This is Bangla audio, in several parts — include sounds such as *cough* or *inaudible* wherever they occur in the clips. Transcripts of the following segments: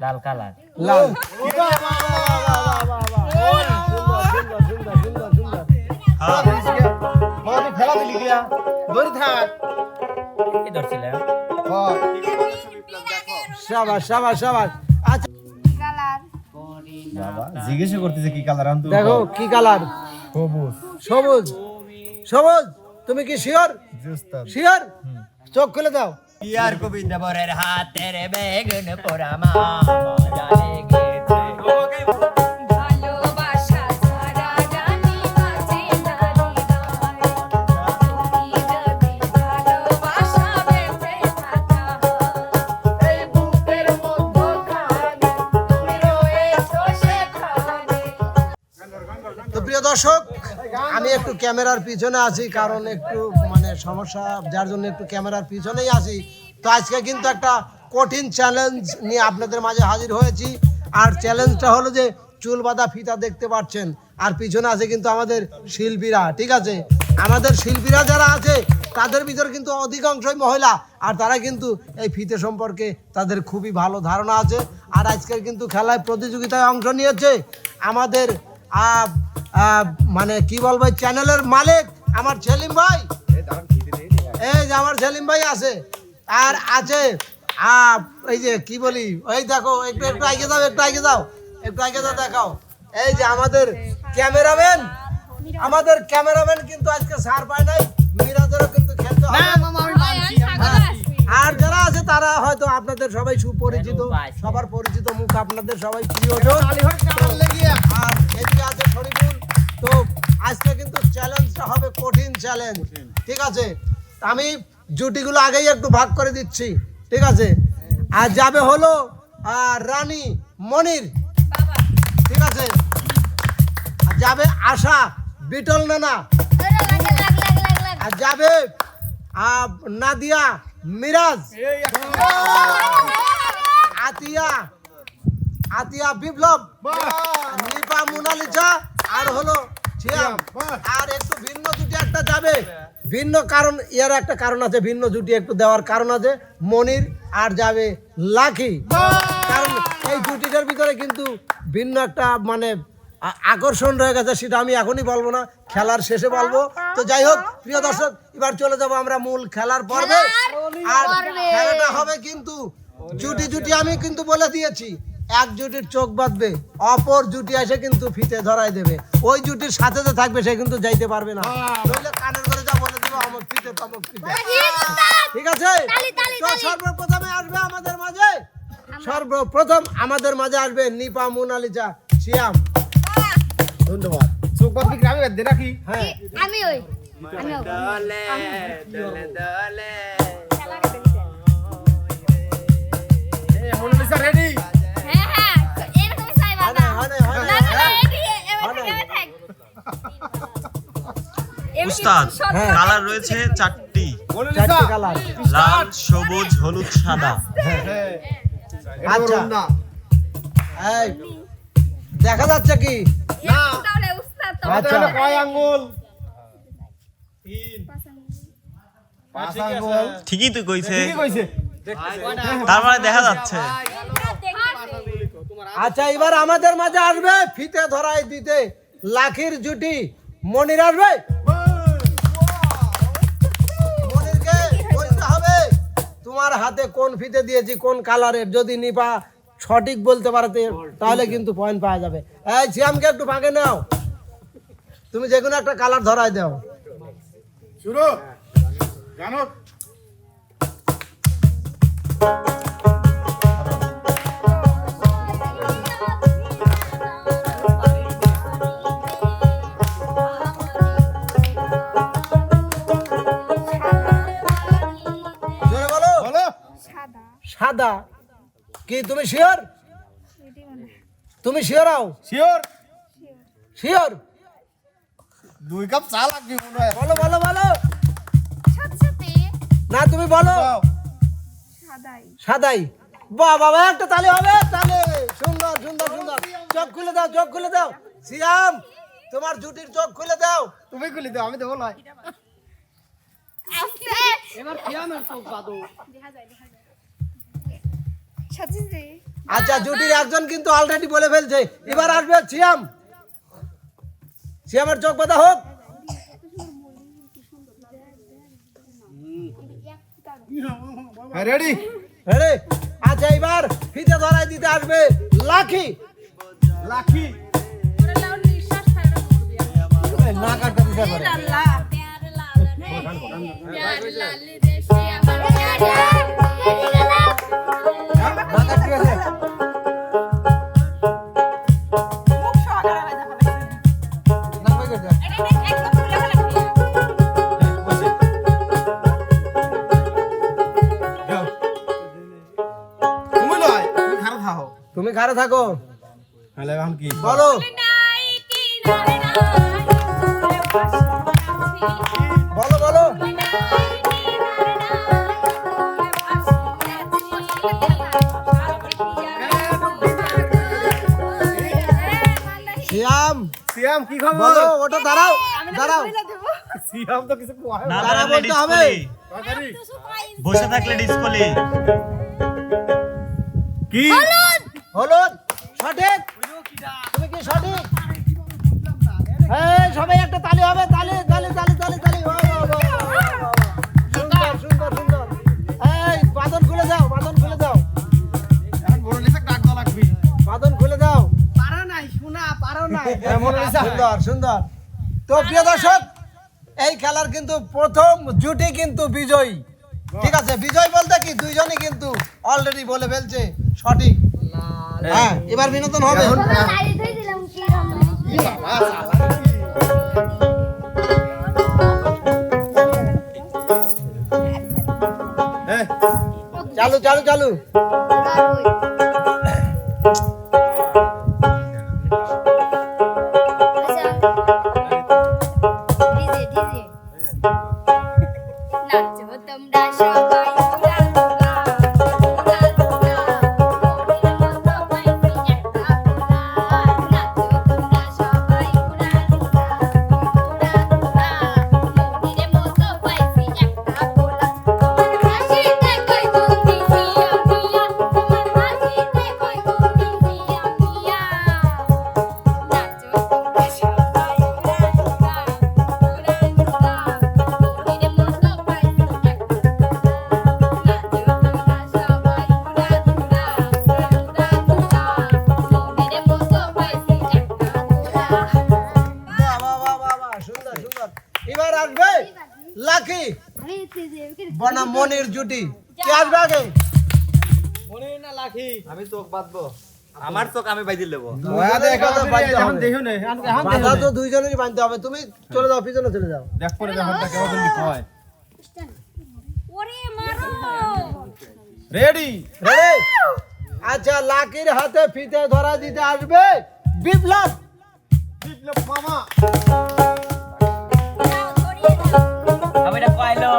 লাল কালার। লাল। সুন্দর সুন্দর সুন্দর সুন্দর খেলা দিলি গিয়া ধরে থাক কি ধরছিলাম। সাবাস সাবাস সাবাস। আচ্ছা। কালার বাবা জিজ্ঞাসা করতেছে কি কালার আনতো দেখো কি কালার? সবুজ। সবুজ। সবুজ? তুমি কি শিওর? শিওর? চোখ খুলে দাও। ইয়ার গোবিন্দ বরের হাতের বেগুন পোড়া মা ক্যামেরার পিছনে আছি, কারণ একটু মানে সমস্যা, যার জন্য একটু ক্যামেরার পিছনেই আছি। তো আজকে কিন্তু একটা কঠিন চ্যালেঞ্জ নিয়ে আপনাদের মাঝে হাজির হয়েছি। আর চ্যালেঞ্জটা হলো যে, চুল বাঁধা ফিতা দেখতে পাচ্ছেন, আর পিছনে আছে কিন্তু আমাদের শিল্পীরা, ঠিক আছে? আমাদের শিল্পীরা যারা আছে, তাদের ভিতর কিন্তু অধিকাংশই মহিলা, আর তারা কিন্তু এই ফিতে সম্পর্কে তাদের খুবই ভালো ধারণা আছে। আর আজকের কিন্তু খেলায় প্রতিযোগিতায় অংশ নিয়েছে আমাদের মানে কি বলব চ্যানেলের মালিক আমার সেলিম ভাই। এই যে আমার সেলিম ভাই আছে আর আছে এই যে কি বলি ওই দেখো একটু একটু আগে যাও একটু আগে যাও একটু আগে যাও দেখাও। এই যে আমাদের ক্যামেরাম্যান আমাদের ক্যামেরাম্যান কিন্তু আজকে সার পায় নাই মিরাজেরও কিন্তু খেলতে হবে। আর যারা আছে তারা হয়তো আপনাদের সবাই সুপরিচিত সবার পরিচিত মুখ আপনাদের সবাই প্রিয়জন আর এদিকে আছে শরীফুল। তো আজকে কিন্তু চ্যালেঞ্জটা হবে কঠিন চ্যালেঞ্জ ঠিক আছে? আমি জুটিগুলো আগেই একটু ভাগ করে দিচ্ছি। ঠিক আছে? আর যাবে হলো রানী মনির। ঠিক আছে? আর যাবে আশা বিটল নানা। আর যাবে নাদিয়া মিরাজ। আতিয়া আতিয়া বিপ্লব। নিপা মোনালিসা। আর হলো আর একটু ভিন্ন জুটি একটা যাবে। ভিন্ন কারণ এর একটা কারণ আছে ভিন্ন জুটি একটু দেওয়ার কারণ আছে মনির আর যাবে লাকি। কারণ এই জুটিটার ভিতরে কিন্তু ভিন্ন একটা মানে আকর্ষণ রয়ে গেছে সেটা আমি এখনই বলব না খেলার শেষে বলব। তো যাই হোক প্রিয় দর্শক এবার চলে যাব আমরা মূল খেলার পর্বে। আর খেলাটা হবে কিন্তু জুটি জুটি আমি কিন্তু বলে দিয়েছি। এক জুটির চোখ বাঁধবে অপর জুটি এসে কিন্তু ফিতে ধরাই দেবে। ওই জুটির সাথে যে থাকবে সে কিন্তু যাইতে পারবে না। নইলে কানের করে যা বলে দেবো অমুক ফিতে তমুক ফিতে। ঠিক আছে তো সর্বপ্রথমে আসবে আমাদের মাঝে? সর্বপ্রথম আমাদের মাঝে আসবে নিপা মোনালিসা শিয়াম। ধন্যবাদ। চোখ কি? গ্রামে বেঁধে রাখি হ্যাঁ। আমি ওই। আমি দলে দলে দলে। রেডি উস্তাদ হ্যাঁ। কালার রয়েছে চারটি। মনোনিসা চারটি কালার। লাল সবুজ হলুদ সাদা। আচ্ছা। দেখা যাচ্ছে কি? না। তাহলে উস্তাদ তো আচ্ছা। কয় আঙ্গুল। তিন পাঁচ আঙ্গুল। ঠিকই তো কইছে। কি কইছে। তার মানে দেখা যাচ্ছে। আচ্ছা এবার আমাদের মাঝে আসবে ফিতে ধরাই দিতে। লাখির জুটি বলতে হবে, তোমার হাতে কোন ফিতে দিয়েছি, কোন কালারের? যদি নিপা সঠিক বলতে পারতে তাহলে কিন্তু পয়েন্ট পাওয়া যাবে। এই শ্যামকে একটু ফাঁকে নাও। তুমি যে কোনো একটা কালার ধরাই দাও। শুরু জানো? সাদা। কি তুমি শিওর। তুমি শিওর আও? শিওর। শিওর? দুই কাপ চা লাগবে মনে হয়। বলো বলো বলো। না তুমি বলো। সাদাই সাদাই। বাহ বাবা একটা তালে হবে তালে। সুন্দর সুন্দর সুন্দর। চোখ খুলে দাও চোখ খুলে দাও। সিয়াম তোমার জুটির চোখ খুলে দাও। তুমি খুলে দাও আমি দেবো না। আস্তে এবার কি আমার চোখ বাদো দেখা যায় দেখা যায়। আচ্ছা জুটির একজন কিন্তু অলরেডি বলে ফেলছে। এবার আসবে সিয়াম। সিয়ামের চোখ বাঁধা হোক। রেডি রেডি আচ্ছা এবার ফিতে ধরাই দিতে আসবে লাখি। লাখি। না কাটতে দিতে পারে তুমি ঘরে থাকো। তাহলে এখন কি? বলো। বলো বলো। সিয়াম। সিয়াম কি খবর? বলো ওটা দাঁড়াও দাঁড়াও। সিয়াম তো কিছু কয় না। দাঁড়া বলতে হবে। বসে থাকলে ডিসকলি কি? হলুদ! সঠিক। তুমি কি সঠিক? হ্যাঁ সবাই একটা তালি হবে তালি তালি তালি তালি তালি সুন্দর সুন্দর তো প্রিয় দর্শক এই খেলার কিন্তু প্রথম জুটি কিন্তু বিজয়ী। ঠিক আছে বিজয় বলতে কি? দুইজনই কিন্তু অলরেডি বলে ফেলছে সঠিক। হ্যাঁ এবার বিনোদন হবে। হ্যাঁ চালু চালু চালু। বনাম মনির জুটি। কে আসবে আগে? মনের না লাখি আমি চোখ বাঁধবো। আমার চোখ আমি বাইদিল দেবো। দেখ কথা বাধ্য এখন। দেখিও না এখন এখন বাধা তো দুইজনেরই বাঁধতে হবে। তুমি চলে যাও পিছনে চলে যাও। দেখ পরে ব্যাপারটা কেমন তুমি কয় ওরে মারো। রেডি রেডি আচ্ছা লাকির হাতে ফিতে ধরা দিতে আসবে। বিপ্লব! বিপ্লব মামা। আমি এটা কইলো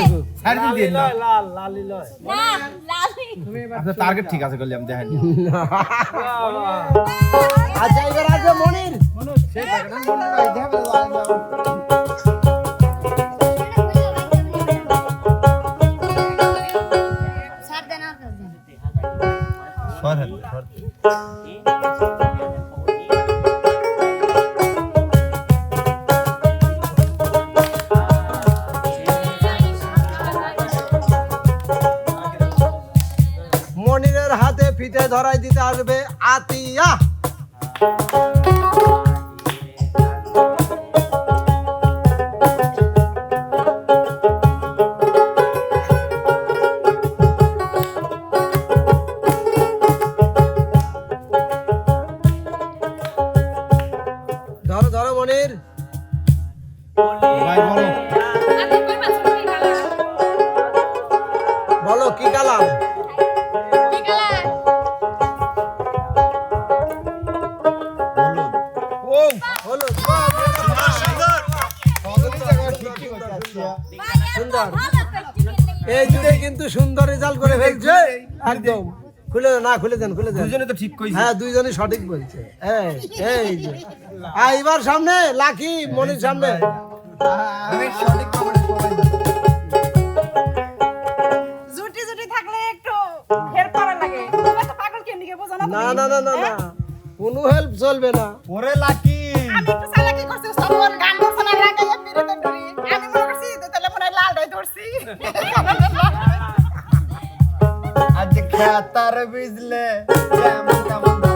সচক্ষে দেখুক ছাড় দিন দিন না না লালি। আপনার টার্গেট ঠিক আছে করলাম দেখেন আচ্ছা এবার আছে মনির। সাবধান দুজনে তো ঠিক কইছে। হ্যাঁ দুইজনই সঠিক বলছে। এই এই যে। আর এবার সামনে লাকি মনির সামনে। জুটি জুটি থাকলে একটু হের করা লাগে। তোমরা তো পাগল কেন দিকে বোঝো না না না না না না। কোনো হেল্প চলবে না। ওরে লাকি। আমি চালাকি করছি সবার গান আমি মনে করছি তাহলে মনে হয় লালটাই ধরছি। *laughs* খেতার বিজলে যেমন তেমন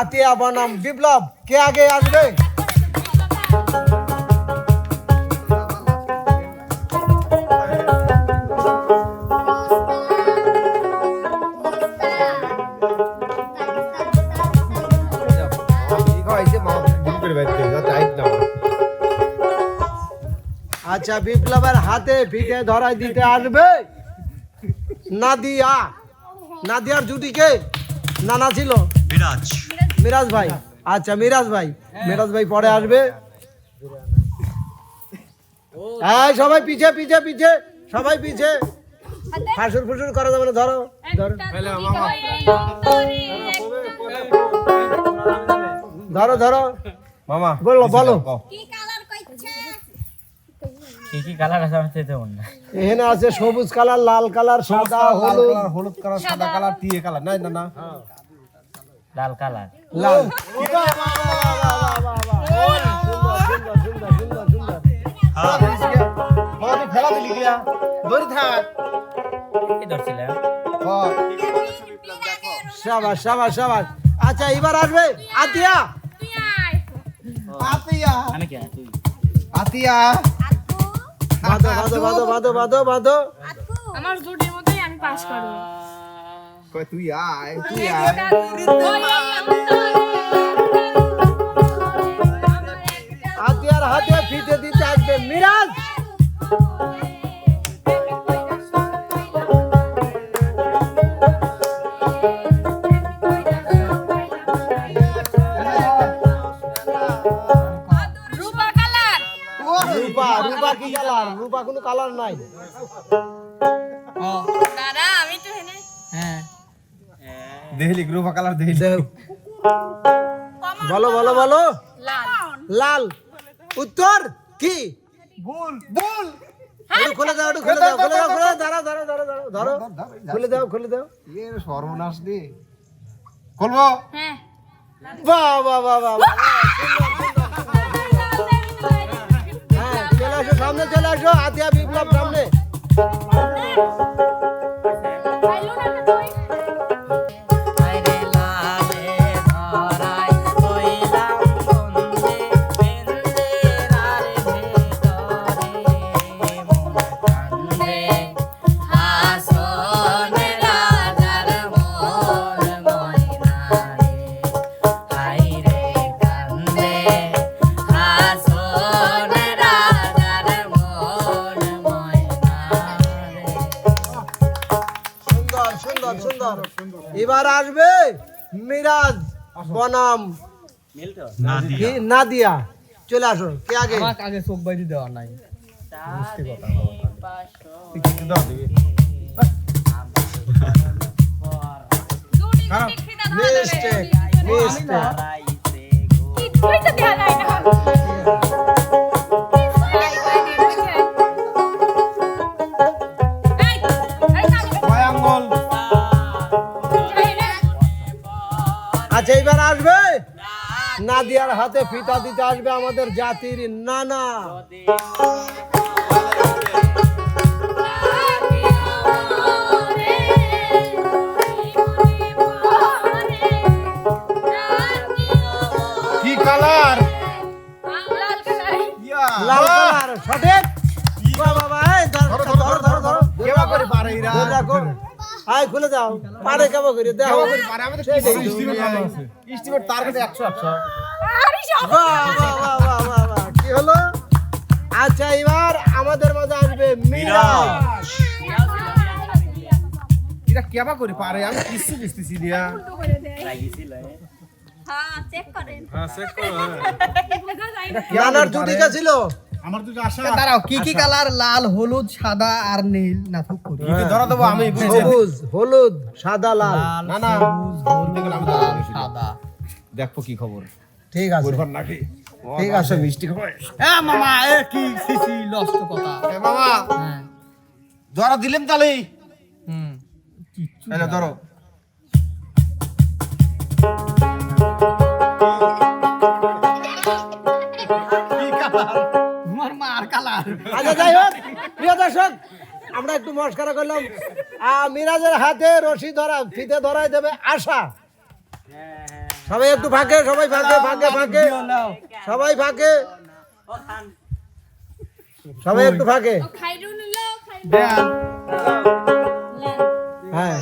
আতিয়া বনাম, বিপ্লব, কে আগে আসবে? আচ্ছা বিপ্লবের হাতে পিঠে ধরাই দিতে আসবে। নাদিয়া, নাদিয়ার জুটিকে নানা ছিল। বিরাজ। মিরাজ ভাই। আচ্ছা মিরাজ ভাই। মিরাজ ভাই পরে আসবে। হ্যাঁ সবাই পিছে পিছে পিছে। সবাই পিছে। ফাঁসুর ফুসুর করা যাবে না ধরো। ধরো। ধরো ধরো। মামা বলো। বলো কি কি কি কালার আছে না। এখানে আছে সবুজ কালার লাল কালার সাদা হলুদ। হলুদ কালার সাদা কালার টিয়ে কালার। না না। না লাল কালার। লাল। সাবাস সাবাস আচ্ছা এবার আসবে আতিয়া। তুই। আয় আতিয়া। আতিয়া বাঁধো বাঁধো বাঁধো বাঁধো বাঁধো বাঁধো। আমার জুটির মধ্যেই আমি পাস করব। কই তুই আয় তুই আয় আতিয়ার হাতে ফিতে দিতে আসবে মিরাজ রূপা রূপা কি কালার রূপা কোনো কালার নাই দেহলি গ্রুপ কালার দেহলি। বলো বলো বলো। লাল। লাল উত্তর কি? বুল বুল একটু খুলে দাও খুলে দাও খুলে দাও খুলে দাও দাঁড়াও দাঁড়াও দাঁড়াও দাঁড়াও। ধরো খুলে দাও খুলে দাও। এর সর্বনাশ দে খুলবো? হ্যাঁ। বাহ বাহ বাহ বাহ বাহ। হ্যাঁ চলে আসো সামনে চলে আসো আতিয়া বিপ্লব সামনে। সুন্দর সুন্দর সুন্দর। এবার আসবে মিরাজ বনাম? নাদিয়া চলে আসো কে আগে? আগে চোখ বাইদি দেওয়া নাই মিস্টেক মিস্টেক। নাদিয়ার হাতে ফিতা দিতে আসবে আমাদের জাতির নানা। কি কালার? লাল কালার সঠিক? বাহ, বাহ, বাহ, এই ধরো, ধরো, ধরো, ধরো, কেবা করে পারে এরা। আয় খুলে দাও পারে কেমন করে দেখো কেবা পারে। আমাদের কি স্টিমেট আছে স্টিমেট তার কাছে 100 100 আরে সব বাহ, বাহ, বাহ, বাহ, বাহ, বাহ। কি হলো? আচ্ছা এবার আমাদের মাঝে আসবে মিরাজ। কেবা করে পারে? আমি কিছু বুঝতেছি দিয়া। হ্যাঁ। চেক করেন হ্যাঁ আমার দুটো আশা। দাঁড়াও কি কি কালার? লাল হলুদ সাদা আর নীল? না ধরা দেবো আমি সবুজ হলুদ সাদা লাল। না না সাদা। দেখো কি খবর। ঠিক আছে। করবার নাকি? ঠিক আছে মিষ্টি খাবে এ মামা এ কি সিসি লস্ট কথা। এ মামা। হ্যাঁ। ধরা দিলাম তাহলে? হুম এই ধরো। আচ্ছা যাই হোক প্রিয় দর্শক আমরা একটু মস্কারা করলাম। আহ, মিরাজের হাতে রশি ধরা ফিতে ধরাই দেবে আশা। সবাই একটু ফাঁকে সবাই ফাঁকে ফাঁকে ফাঁকে সবাই ফাঁকে সবাই একটু ফাঁকে হ্যাঁ।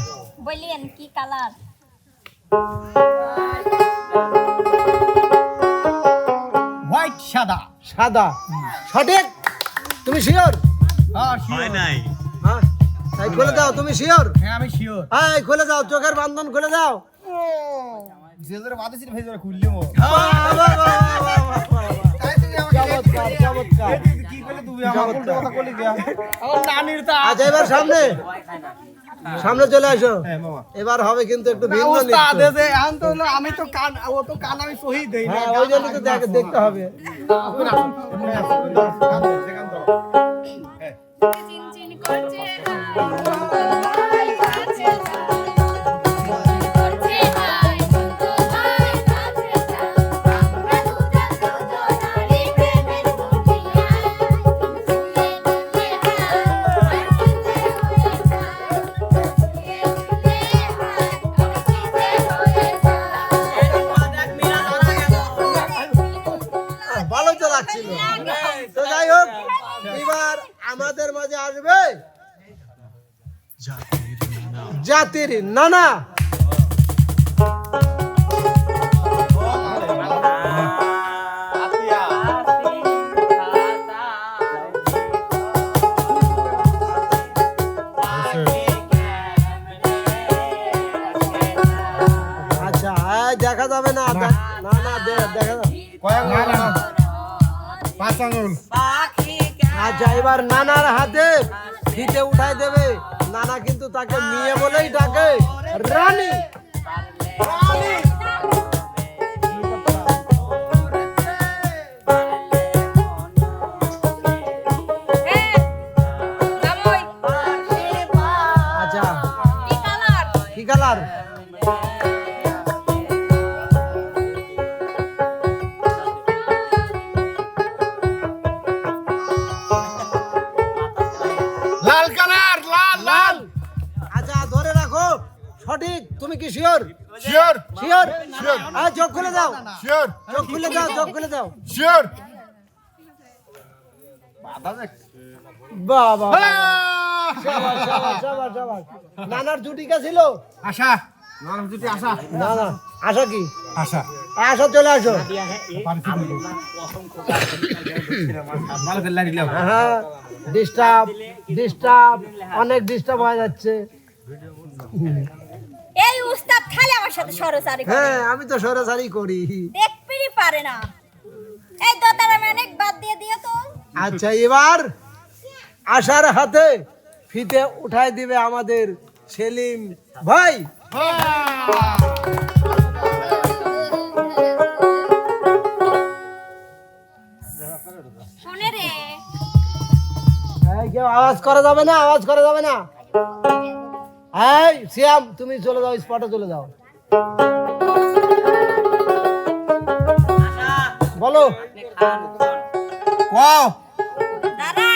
বলিয়েন কি কালার? হোয়াইট সাদা। সাদা। সঠিক? তুমি শিওর? হ্যাঁ হয় শিওর নাই। হ্যাঁ। খুলে দাও তুমি শিওর? হ্যাঁ আমি শিওর। হ্যাঁ খুলে দাও চোখের বান্ধন খুলে দাও। বাদে ছিল খুললি মো কি করলে তুমি আমার কথা আমার নানির তা আচ্ছা এবার সামনে সামনে চলে আসো হ্যাঁ এবার হবে কিন্তু একটু ভিন্ন আমি তো কান ও তো কান আমি সহি দেই না হ্যাঁ ওই জন্য তো দেখ- দেখতে হবে চিনচিন করছে জাতির নানা। আচ্ছা দেখা যাবে না না। না দেখা পাঁচ আঙ্গুল আচ্ছা এবার নানার হাতে ফিতে উঠাই দেবে। নানা কিন্তু তাকে মেয়ে বলেই ডাকে। রানী! আচ্ছা সঠিক? তুমি কি শিওর? শিওর। শিওর? আর চোখ খুলে দাও। শিওর। চোখ খুলে দাও চোখ খুলে দাও। শিওর। সাবাস সাবাস নানার জুটিকা ছিল? আশা। নাম যদি আশা। না না আশা কি? আশা। আশা চলে আসো। হ্যাঁ ডিস্টার্ব ডিস্টার্ব অনেক ডিস্টার্ব হয়ে যাচ্ছে। এই উস্তাদ খালি আমার সাথে সরসারি করে। হ্যাঁ আমি তো সরাসরি করি। দেখতেই পারে না। এই দোতারা অনেক বাদ দিয়ে দিও তো। আচ্ছা এবার আশার হাতে ফিতে উঠাই দিবে আমাদের সেলিম ভাই। আওয়াজ করা যাবে না আওয়াজ করা যাবে না। এই শ্যাম তুমি চলে যাও স্পটে চলে যাও। বলো। ওয়াও। দাঁড়ান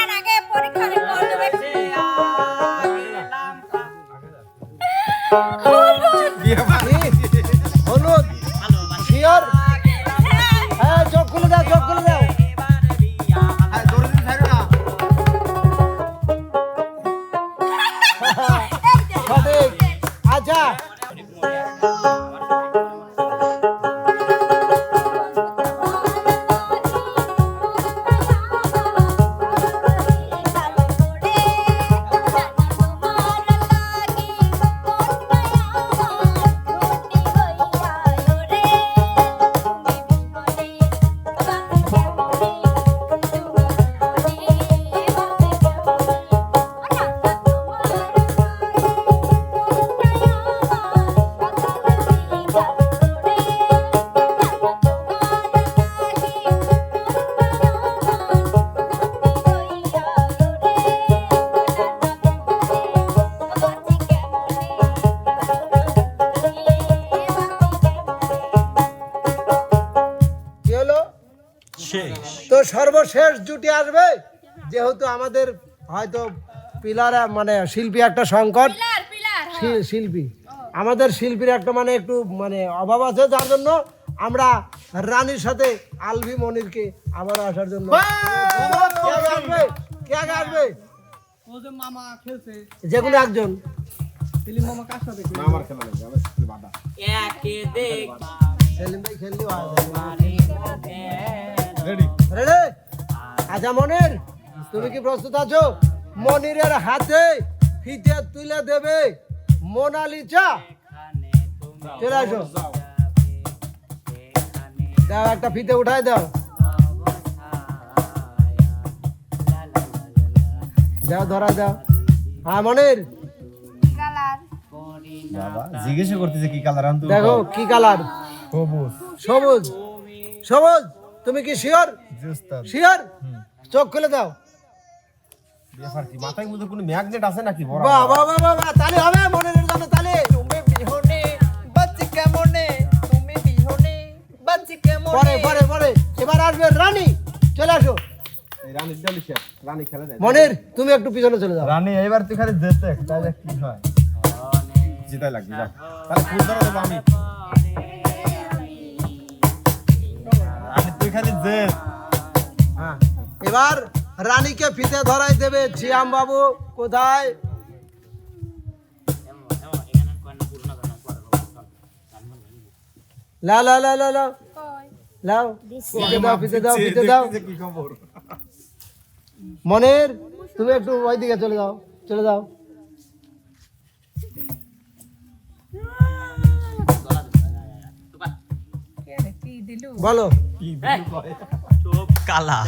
জুটি আসবে যেহেতু আমাদের হয়তো পিলার মানে শিল্পী একটা সংকট। পিলার পিলার শি- শিল্পী। আমাদের শিল্পীর একটা মানে একটু মানে অভাব আছে যার জন্য আমরা রানীর সাথে আলভি মনিরকে আবারও আসার জন্য কে আগে আসবে? কে আগে আসবে? ও যে মামা খেলছে। যে কোনো একজন। সেলিম মামা কার সাথে আমার খেলা লাগবে আমার সাথে সেলিম ভাই খেললি রেডি রেডি আচ্ছা মনির তুমি কি প্রস্তুত আছো? মনিরের হাতে ফিতে তুলে দেবে মোনালিসা। চলে আসো। দাও একটা ফিতে উঠাই দাও। দাও ধরা দাও। হ্যাঁ মনির। জিজ্ঞেস করতেছে কি কালার দেখো কি কালার? সবুজ। সবুজ। সবুজ? তুমি কি শিওর? শিওর? চোখ খুলে দাও। ব্যাপার কি মাথায় মধ্যে কোনো ম্যাগনেট আছে নাকি? বড় বাহ বাহ বাহ বাহ, বাহ তালি হবে তালি। তুমি বিহনে বাচ্চি কেমনে? তুমি বিহনে বাচ্চি কেমনে? পরে পরে এবার আসবে রানী। চলে আসো। এই রানী রানী খেলা দেয়। মনির তুমি একটু পিছনে চলে যাও। রানী এবার তুই খালি যেতে তাহলে কি হয়? জিতাই লাগবে যা তাহলে ফুল ধরে দেবো আমি। তুই খালি যে। হ্যাঁ। এবার রানীকে ফিতে ধরাই দেবে ছিয়াম বাবু কোথায়? লাও লাও লাও লাও লাও। লাও। ফিতে দাও ফিতে দাও ফিতে দাও। কি খবর। মনির তুমি একটু ওই দিকে চলে যাও চলে যাও। কি বলো কালা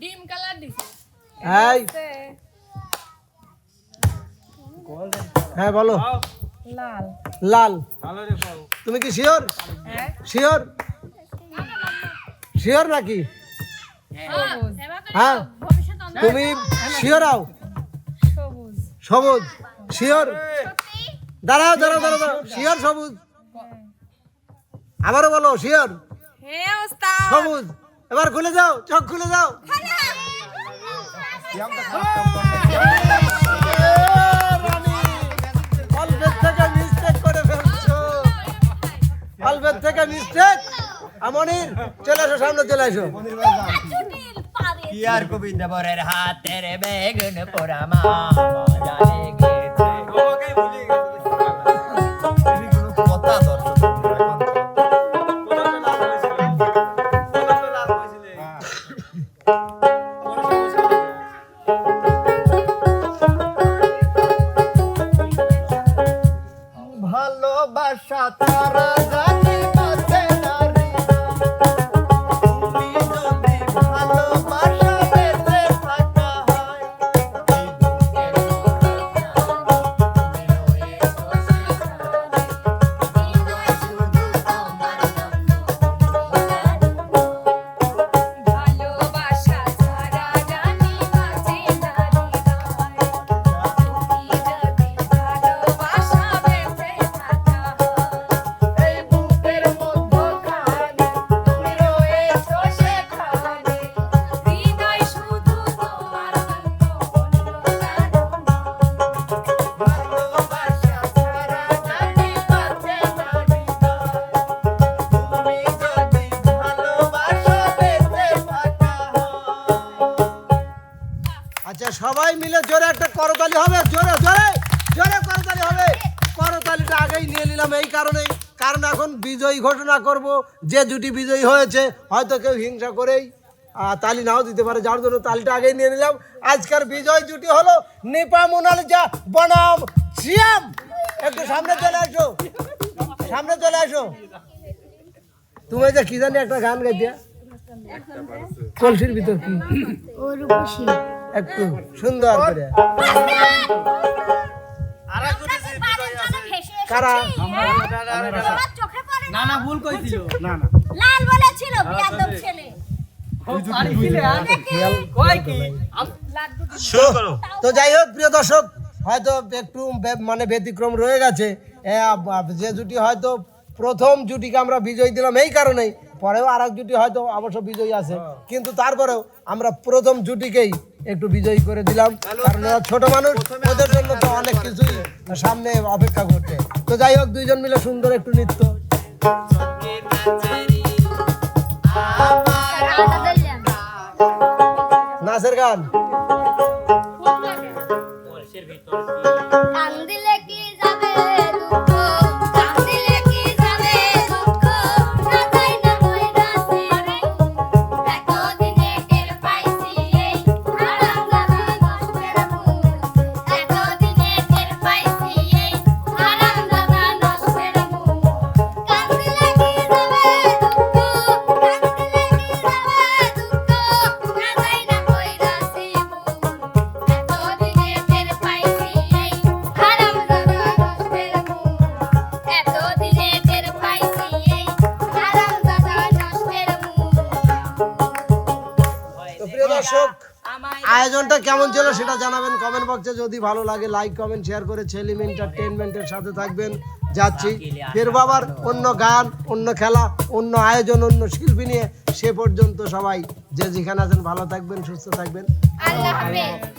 ডিম কালার দিছে। এই। হ্যাঁ বলো। লাল। লাল। তুমি কি শিওর? হ্যাঁ। শিওর? শিওর নাকি? হ্যাঁ। তুমি শিওর আও? সবুজ। সবুজ। শিওর? দাঁড়াও দাঁড়াও দাঁড়াও দাঁড়াও। শিওর সবুজ। আবারও বলো শিওর? হে ওস্তাদ সবুজ এবার খুলে যাও চোখ খুলে যাও অল্পের থেকে মিস্টেক করে ফেলছো অল্পের থেকে মিস্টেক আমনির চলে আসো সামনে চলে আসো কি আর কবি দেবরের হাতের বেগুন পোড়া মা করতালি হবে জোরে জোরে জোরে করতালি হবে। করতালিটা আগেই নিয়ে নিলাম এই কারণেই। কারণ এখন বিজয়ী ঘোষণা করব যে জুটি বিজয়ী হয়েছে হয়তো কেউ হিংসা করেই তালি নাও দিতে পারে। যার জন্য তালিটা আগেই নিয়ে নিলাম। আজকের বিজয় জুটি হলো নিপা মোনালিজা বনাম সিয়াম। একটু সামনে চলে আসো। সামনে চলে আসো। তুমি যে কি জানি একটা গান গাইতে। কলসির ভিতর কি? একটু সুন্দর করে। কারা? না না ভুল কইছিল। লাল বলেছিল বিয়াদব ছেলে। তো- তো যাই হোক প্রিয় দর্শক হয়তো একটু মানে ব্যতিক্রম রয়ে গেছে। যে জুটি হয়তো প্রথম জুটিকে আমরা বিজয় দিলাম এই কারণেই পরেও আর এক জুটি হয়তো অবশ্য বিজয়ী আছে। কিন্তু তারপরেও আমরা প্রথম জুটিকেই একটু বিজয়ী করে দিলাম। কারণ ছোট মানুষ, ওদের জন্য তো অনেক কিছুই সামনে অপেক্ষা করছে। তো যাই হোক, দুইজন মিলে সুন্দর একটু নৃত্য। নাচের গান। যদি ভালো লাগে লাইক কমেন্ট শেয়ার করে ছেলিম এন্টারটেনমেন্টের সাথে থাকবেন। যাচ্ছি। ফের বাবার অন্য গান অন্য খেলা অন্য আয়োজন অন্য শিল্পী নিয়ে সে পর্যন্ত সবাই যে যেখানে আছেন ভালো থাকবেন সুস্থ থাকবেন। আল্লাহ হাফেজ।